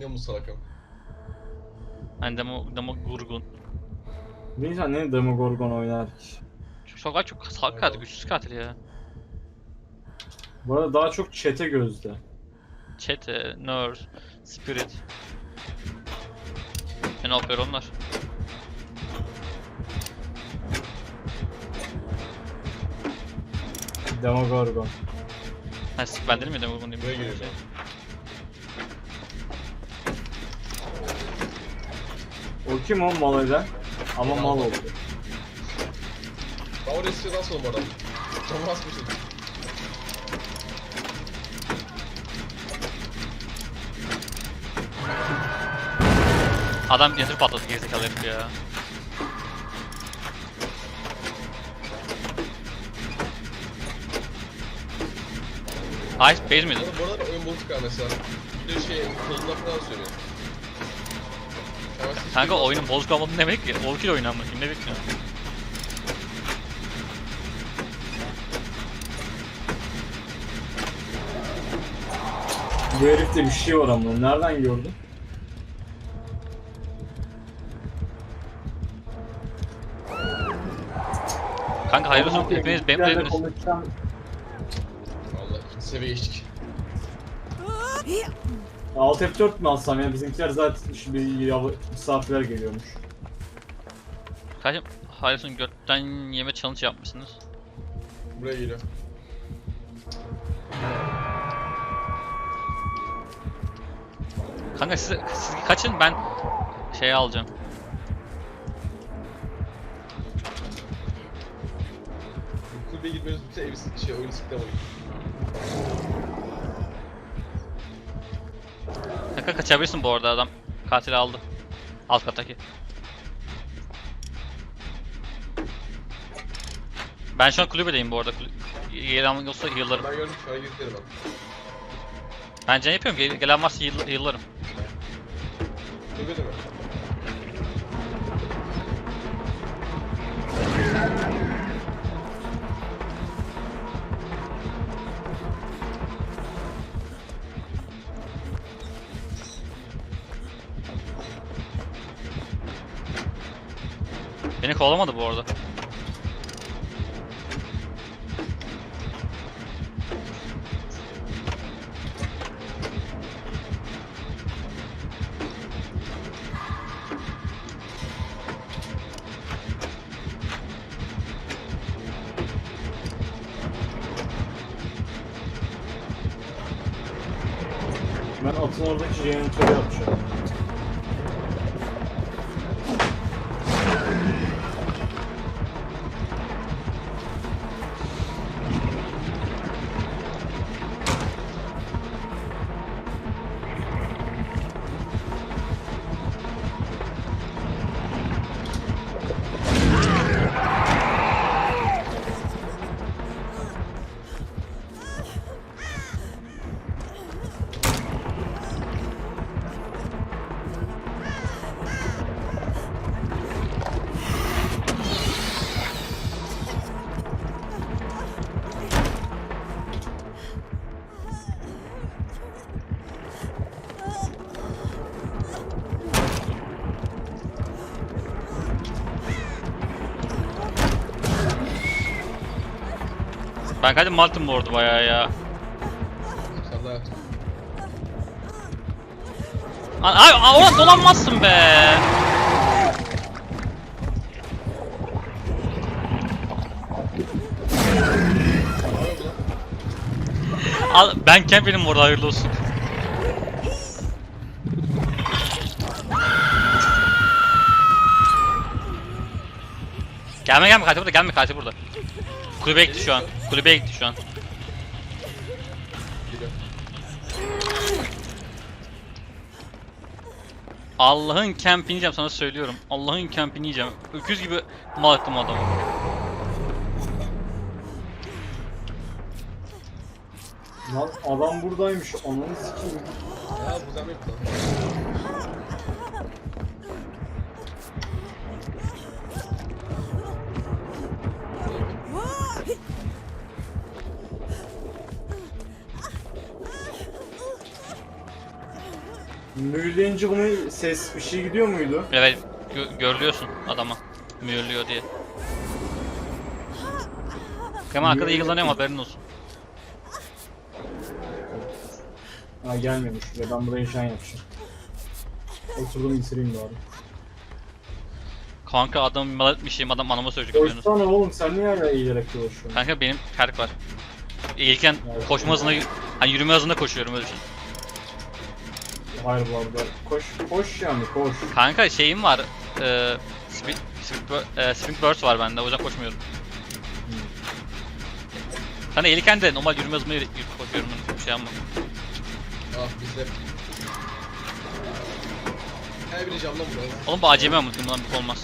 Ne mu salakam. Hani demo, demo gurgun. Bir insan ne Demogorgon oynar ki? Çok çok çok salak katil, güçsüz katil ya. Bu arada daha çok çete gözde. Çete, Nurse, Spirit. En OP onlar. Demogorgon. Ha, sik ben dedim ya demo gurgun Buraya diyeyim. geliyor. O kim o mal eden? Ama mal oldu. Ben oraya sıçradı asmadım bu arada. Camı basmışım. Adam yatır patladı gerizekalı herif ya. Ice base miydi? Bu arada, oyun bozuk ha mesela. Bir de şey kolunda falan söylüyor. Kanka oyunun bozuk olmadı ne demek ki? Overkill oyunu ama kim ne bekliyor? Bu herifte bir şey var ama nereden gördün? Kanka hayırlı olsun hepiniz benim dediniz. Allah konuşacağım. ikinci seviye geçtik. Alt F4 mü alsam ya? Bizimkiler zaten şu bir yav- misafirler geliyormuş. Hayırlı olsun götten yeme challenge yapmışsınız. Buraya geliyor. Kanka siz, siz kaçın ben şey alacağım. Bu kulübeye gitmemiz bütün evi şey oyunu sıktı alayım. Kanka kaçabilirsin bu arada adam katili aldı. Alt kattaki. Ben şu an kulübedeyim bu arada. Almak olsa heal'larım. Ben gördüm şu an yüklerim ben. Ben can yapıyorum. Gel- Gelen varsa heal'larım. Kulübede mi? Beni kovalamadı bu arada. Ben atın oradaki jeneratörü yapacağım. Ben kaçtım Malt'ım arada bayağı ya. Ay, ay ay, oradan dolanmazsın be. Al, ben camp benim orada hayırlı olsun. Gelme gelme katil burada gelme katil burada. Kulübeye gitti şu an. Kulübeye gitti şu an. Allah'ın campini yiyeceğim sana söylüyorum. Allah'ın campini yiyeceğim. Öküz gibi mal ettim adamı. Lan adam buradaymış. Ananı sikeyim. Ya bu yok lan. Mühürleyince bunu ses bir şey gidiyor muydu? Evet gö- görülüyorsun adama. Mühürlüyor diye. Hemen arkada Mühürlüyor. yıkılanıyor ama haberin olsun. Ha gelmemiş ve ben buraya nişan yapacağım. Oturdum bitireyim bari. Kanka adam mal etmişim adam anama söyleyecek. Koşsana oğlum sen niye hala eğilerek dolaşıyorsun? Kanka benim perk var. Evet. koşma hızında, hani yürüme hızında koşuyorum öyle şey. Hayır bu arada. Koş, koş yani koş. Kanka şeyim var. E, speed, bur- e, sprint burst var bende o yüzden koşmuyorum. Hani eğilken de normal yürüme yürü- koşuyorum. Bir şey yapma. Ah bizde. Her biri camdan vuruyor. Oğlum bu acemi ama bundan bir olmaz.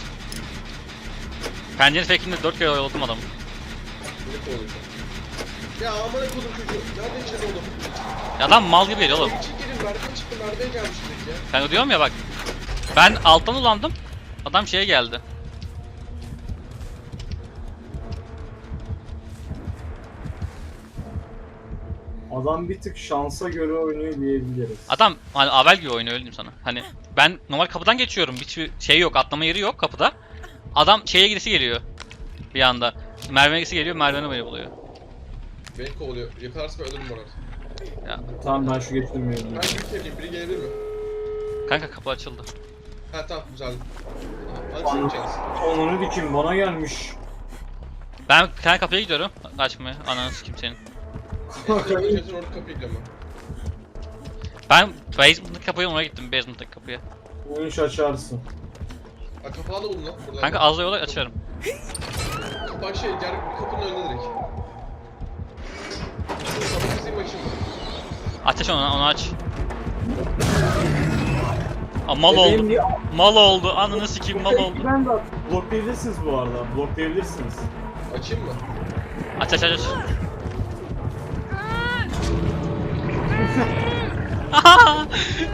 Pencere fake'inde 4 kere oyaladım adamı. Şu an. Ya amına kodum çocuğu. Nereden içeri oğlum? Ya adam mal gibi geliyor oğlum. Çık gelin merdiven çıktı merdiven gelmiş direkt ya. Ben diyorum ya bak. Ben alttan ulandım. Adam şeye geldi. Adam bir tık şansa göre oynuyor diyebiliriz. Adam hani avel gibi oynuyor öyle sana. Hani ben normal kapıdan geçiyorum. Hiçbir şey yok. Atlama yeri yok kapıda. Adam şeye gidesi geliyor. Bir anda. Merve'ye gidesi geliyor. Merve'ni beni buluyor. Beni kovalıyor. Yakalarsa ben ölürüm arada. Ya. Tamam ben şu geçtim Ben şimdi sevdiğim biri gelebilir mi? Kanka kapı açıldı. Ha tamam güzel. Hadi sen içeriz. Dikim bana gelmiş. Ben kendi kapıya gidiyorum. Açmaya. Ananı sikeyim senin. Geçersin orada kapıyı gidiyorum Ben basement'taki kapıya oraya gittim. Basement'taki kapıya. Bu iş açarsın. Ha kapağı da buldum lan burada. Kanka az yola açarım. Kapak şey gel kapının önünde direkt. Aç onu, onu aç. Aa, mal oldu. Mal oldu. Ananı sikeyim mal oldu. Ben de bloklayabilirsiniz bu arada. Bloklayabilirsiniz. Açayım mı? Aç aç aç aç.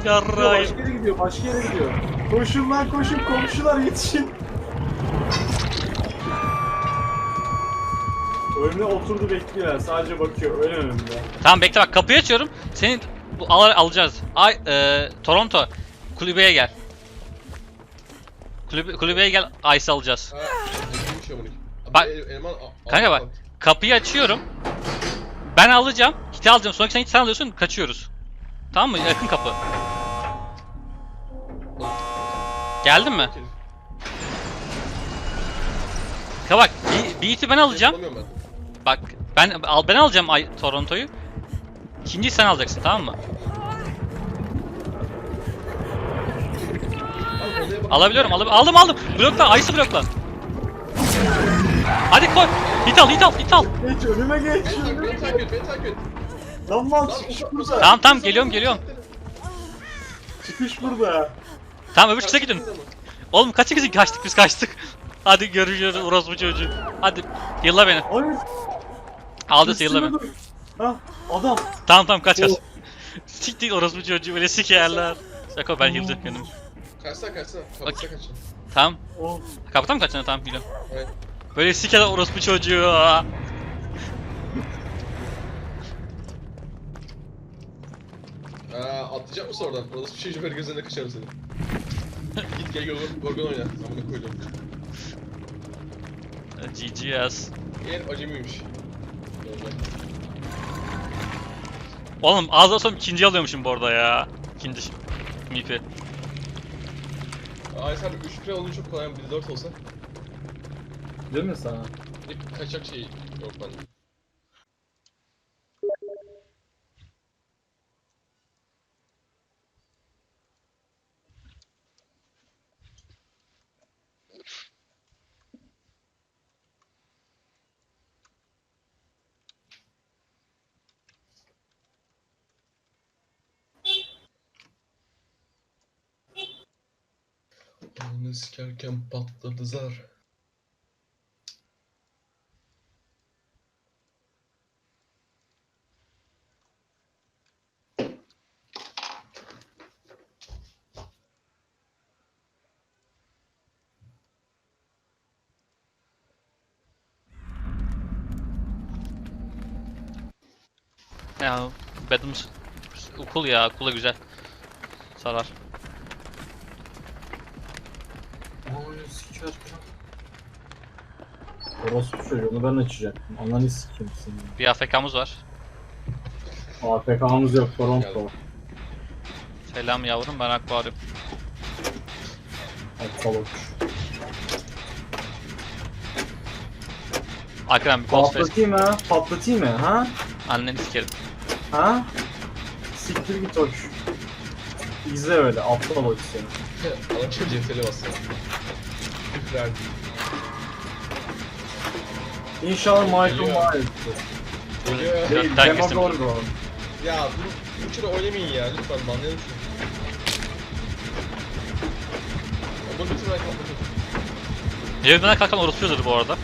Yarrayım. Başka yere gidiyor, başka yere gidiyor. Koşun lan koşun, komşular yetişin. Önüne oturdu bekliyor, sadece bakıyor, öyle önünde. Tamam bekle bak kapıyı açıyorum. Senin bu al alacağız. Ay e, Toronto kulübeye gel. Kulübe, kulübeye gel Ice alacağız. Ha, neymiş ya bunu? Bak- El, elman, a- Kanka bak. Kapıyı açıyorum. Ben alacağım. Kiti alacağım. Sonraki sen kiti sen alıyorsun. Kaçıyoruz. Tamam mı? Yakın kapı. Geldin mi? Okey. Ka bak. Bir, bir iti ben alacağım. Bulamıyorum ben. Bak ben al ben alacağım Ay Toronto'yu. İkinciyi sen alacaksın tamam mı? Alabiliyorum alab aldım aldım. Blokla Ice'ı blokla. Hadi koy. Hit al hit al hit al. Geç önüme geç. Beni takip et, beni takip et. Lan lan çıkış burada. Tamam tamam geliyorum geliyorum. Çıkış burada. Tamam öbür çıkışa gidin. Oğlum kaç kişi kaçtık biz kaçtık. Hadi görüşürüz orospu çocuğu. Hadi yılla beni. Hayır. Aldıysa yılla beni. Ha adam. Tamam tamam kaç kaç. Oh. Siktir orospu çocuğu böyle sikerler. Şaka ben yılacağım kendim. Kaçsana kaçsana. Kapısa kaçın. Tamam. Oh. Kapıdan mı kaçacaksın? Tamam biliyorum. Evet. Böyle sikerler orospu çocuğu. Aa, atlayacak mısın oradan? Orası bir şey böyle gözlerine kaçarım seni. Git gel Gorgon oyna. Amına koydum. GGS. Eğer acemiymiş. Normal. Oğlum az daha sonra ikinci alıyormuşum bu arada ya. İkinci mipi. Ay sen 3 kere olunca çok kolay ama bir de 4 olsa. Değil mi sana? Bir kaçak şey yok bende. Onu sikerken patladı zar. Ya Badlands okul ya okula güzel. Sarar. Ananı sikerken. Orospu çocuğunu ben açacaktım. Ananı sikeyim seni. Bir AFK'mız var. APK'mız yok Toronto. Selam yavrum ben akvaryum. Aptal Arkadan bir Ghostface. Patlatayım ha? Patlatayım mı ha? Anneni sikerim. Ha? Siktir git hoş. İzle öyle aptal hoş seni. Adam çok CTRL'e bastı. Küfür İnşallah Michael Geliyor. Myers'tır. Geliyor. Değil, kesin. Demogorgon. Ya bu türü oynamayın ya lütfen banlayalım şunu. Bunu bitir ben kapatayım. Yerinden kalkan orospuyordur bu arada.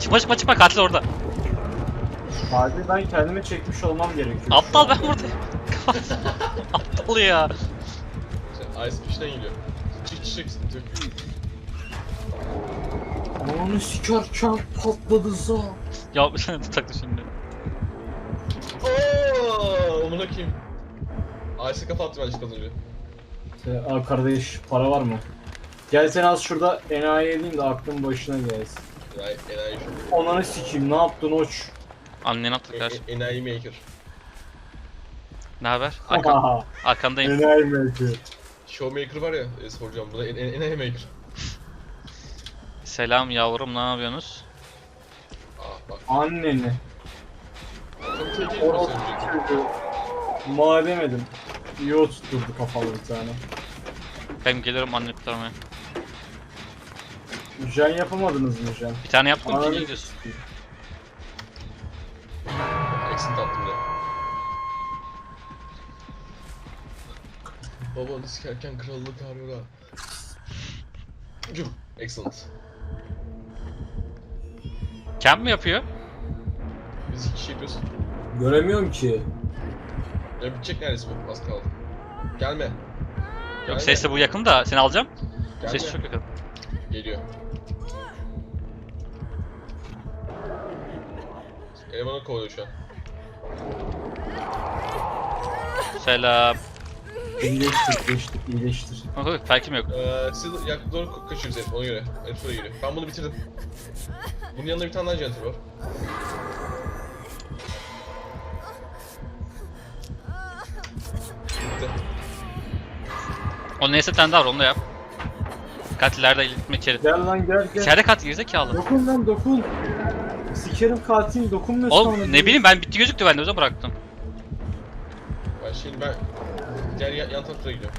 Çıkma çıkma çıkma katil orada. Sadece ben kendime çekmiş olmam gerekiyor. Aptal ben buradayım. Aptal ya. Şey, Ice Fish'ten geliyor. Çık çık yok. Ananı sikerken patladı za. Ya bir tane tutaktı şimdi. Ooo, amına koyayım. Ice'ı kapattım ben çık az önce. Ee, Aa kardeş para var mı? Gel sen az şurada enayi edeyim de aklın başına gelsin. Enayi, enayi şu. Ananı sikeyim ne yaptın hoç? Anneni attık her. E- e- Enayi maker. Ne haber? Arka, Aha, arkandayım. enayi maker. Showmaker var ya, e, soracağım buna. En, en, enayi maker. Selam yavrum ne yapıyorsunuz? Aa bak. Anneni. Çok tehlikeli Orospu söyleyecek. çocuğu. Mademedim. İyi oturtturdu kafalı bir tane. Ben geliyorum anneni kurtarmaya. Jen yapamadınız mı Jen? Bir tane yaptım Ananı gidiyorsun. sikeyim. Accent attım ya. Babanı sikerken krallık arıyor ha. Güm. Excellent. Camp mi yapıyor? Biz iki kişi yapıyoruz. Göremiyorum ki. Ya bitecek neredeyse bu. Az kaldı. Gelme. Yok Gelme. sesle bu yakın da seni alacağım. Gelme. Ses çok yakın. Geliyor. Elemanı kovalıyor şu an. Selam. İyileştir, iyileştir, iyileştir. Oho, Belki mi yok? Ee, siz yak doğru ka- kaçıyoruz herif ona göre. Herif oraya geliyor. Ben bunu bitirdim. Bunun yanında bir tane daha janitor var. Bitti. O neyse tane daha var onu da yap. Katillerde gitme içeri. Gel lan gel gel. İçeride katil gerizekalı. Dokun lan dokun. Sikerim katil dokunmuyorsun Oğlum ona. ne bileyim ben bitti gözüktü ben de o yüzden bıraktım. Şimdi ben diğer yan, yan taraflara gidiyorum.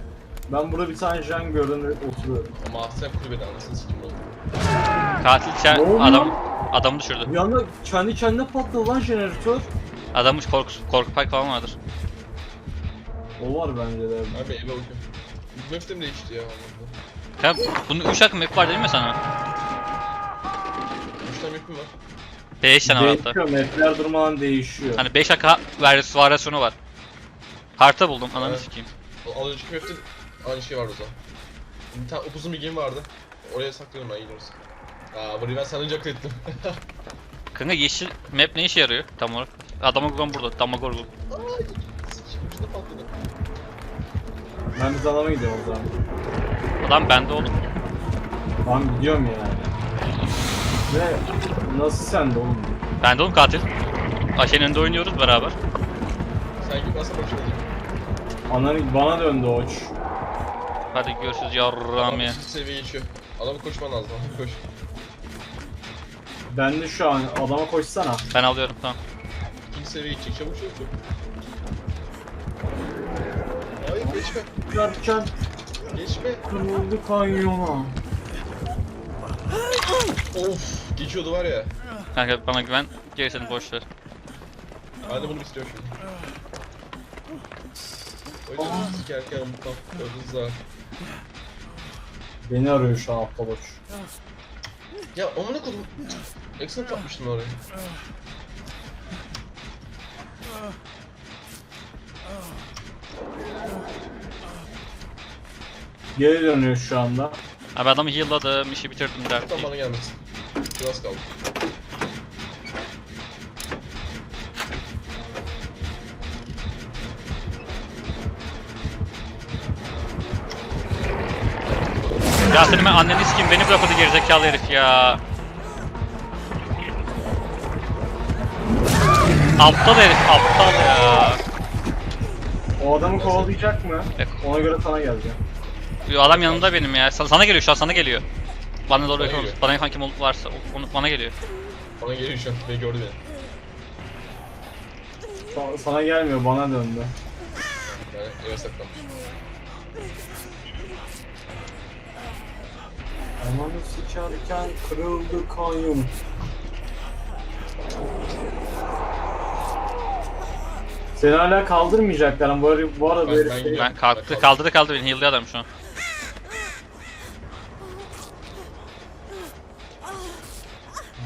Ben burada bir tane Jen gördüm ve oturuyorum. Ama sen kulübede anasını sikim bunu. Katil içer Ne oluyor? adam adamı düşürdü. Bir anda kendi kendine patladı lan jeneratör. Adamın korku korku pay falan vardır. O var bence de. Bir eve bakıyorum. Map de mi değişti ya? Ya bunun 3 hakkı map var dedim ya sana. 3 tane map'im var. 5 tane var hatta. Değişiyor, mapler durmadan değişiyor. Hani 5 hakkı varyas- varyasyonu var. Harita buldum ananı Evet. sikeyim. Az önceki map'te aynı şey vardı o zaman. Bir tane upuzun bir game vardı. Oraya saklıyorum ben gidiyoruz. Aa burayı ben sanınca akıl ettim. Kanka yeşil map ne işe yarıyor tam olarak? Adamagorgon burada, Damagorgon. Ay, sikim ucunda patladı. Ben biz adama gidiyorum o zaman. Adam bende oğlum. Ben gidiyorum yani. Ve nasıl sende oğlum? Bende oğlum katil. Ayşe'nin önünde oynuyoruz beraber. Sen gibi başına diyeyim. Ananı bana döndü oç. Hadi görüşürüz yarram ya. Adam seviye geçiyor. Adamı koşman lazım. Koş. Ben de şu an adama koşsana. Ben alıyorum tamam. İkinci seviye geçecek. Çabuk çabuk çabuk. Hayır geçme. Derken Geçme. kırıldı kanyona. Of. Geçiyordu var ya. Kanka bana güven. Gerisini boş ver. Ben de bunu istiyorum şimdi. Yüzden sikerken mutlu hızla. Beni arıyor şu an aptal oç. Ya amına kodum. Excellent yapmıştım oraya. Geri dönüyor şu anda. Abi adamı heal'ladım, işi bitirdim der. Tam bana gelmesin. Biraz kaldı. Ya senin ben anneni sikeyim beni bırakmadı gerizekalı herif ya. Aptal herif aptal ya. O adamı kovalayacak mı? Yok. Ona göre sana geleceğim. Yo, Adam yanında benim ya. Sana, sana geliyor şu an sana geliyor. Bana doğru Bana yakın. geliyor. Bana yakın kim ol- varsa onu bana geliyor. Bana geliyor şu an. Beni gördü beni. Sa- Sana gelmiyor bana döndü. Yani eve saklanmış. Amanı sıçarken kırıldı kanyon. Seni hala kaldırmayacaklar ama bu arada, bu arada Ben- böyle ben şey... Ben kalktı kaldırdı kaldı beni heal'lıyor adam şu an.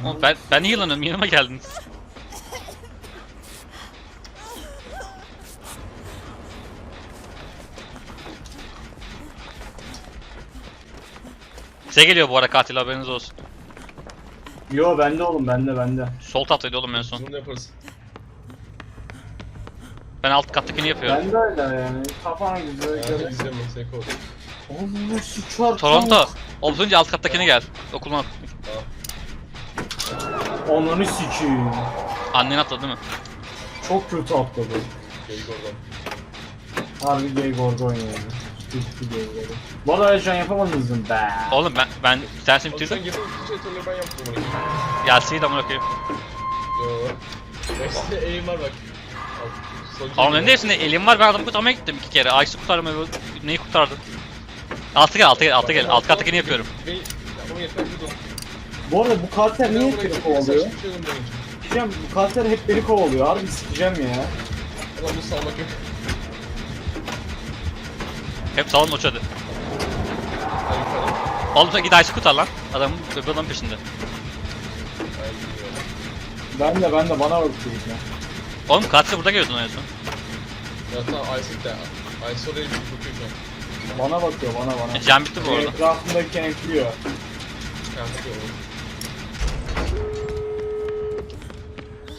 Oğlum ben ben heal'lanıyorum yanıma geldiniz. Size geliyor bu ara katil haberiniz olsun. Yo bende oğlum bende bende. Sol tahtaydı oğlum en son. Zoom yaparız. Ben alt kattakini yapıyorum. Bende öyle yani. Kafan güzel Yani ben seni kovalıyorum. Oğlum sıçar. Toronto. Olsunca alt kattakini gel. Okuluna. Tamam. Ananı sikiyim. Annen atladı değil mi? Çok kötü atladı. Geyik oradan. Harbi gay gorgon yani. Gorgon. Bu arada Ercan yapamadınız mı be? Oğlum ben ben dersim Oğlum sen bitirdim. yapın bütün jetonları ben yaptım bunu. Gelsin de amına koyayım. Yo. Hepsinde eğim var bak. Al, Oğlum hepsinde elim var ben adamı kurtarmaya gittim iki kere. Ayşe kurtardım öbür neyi kurtardım? Altı gel altı gel altı gel alt kattakini yapıyorum. Beni yeter bir. Bu arada bu karakter niye Ben hep burayı beni çok kovalıyor? saçma bir şey. Sikeceğim bu karakter hep beni kovalıyor. Harbi sikeceğim ya. Ulan bu salmak yok. Hep salon uç hadi. Ben yukarıda. Oğlum sen git Ayşe kurtar lan. Adamın öbür adamın peşinde. Ben de ben de bana bakıyor ya. Oğlum katil burada geliyordun en son. Ya tamam Isaac de. Isaac oraya bir bakıyor şu an. Bana bakıyor bana bana. E, Can bitti bu arada. Etrafımda kenkliyor. Kendisi yok.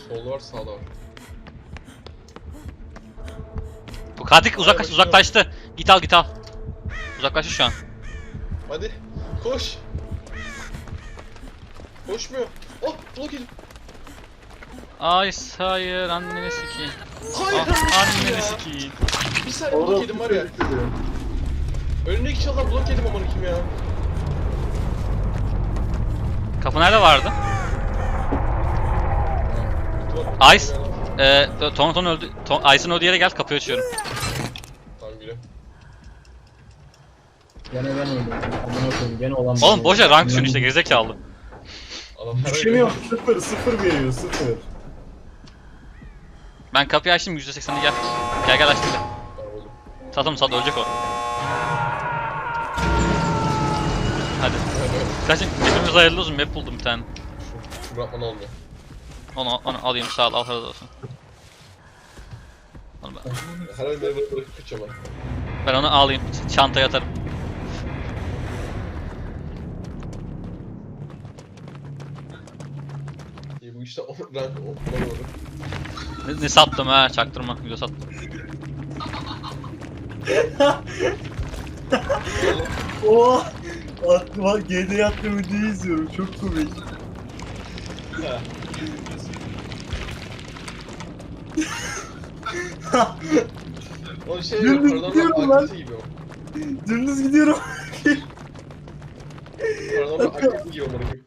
Sol var sağda var. Bu katil uzaklaş, uzaklaştı. Git al git al. Uzaklaştı şu an. Hadi koş. Koşmuyor. Oh blok yedim. Ay hayır anneni sikeyim. Hayır. Ah, anneni ya. sikeyim. Bir saniye blok yedim var ya. Önündeki çaldan blok yedim aman kim ya. Kapı nerede vardı? Ice. Ee, Ton Ton öldü. Ton, Ice'ın öldüğü yere gel kapıyı açıyorum. Tamam gülüm. Gene ben öldüm. Amına koyayım gene olan Oğlum boşa rank düşün işte gerizekalı. Adam her Düşemiyor. Sıfır sıfır veriyor sıfır. Ben kapıyı açtım %80'i gel. Gel gel açtım. Satalım sat ölecek o. Hadi. Kaçın hepimiz hayırlı olsun map buldum bir tane. Şu, bırakman olmuyor. Onu, onu alayım sağ ol Allah razı olsun. Onu ben, Her an beni bırakıp bana. ben onu alayım ç- çantaya atarım. İyi bu işte o rank o bana doğru. Ne, ne sattım ha çaktırma güzel sattım. Oo. Aklıma GD attığım videoyu izliyorum. Çok komik. O şey Dümdüz paranormal gidiyorum lan. aktivite gibi o. Dümdüz gidiyorum. Paranormal aktivite gibi o bana.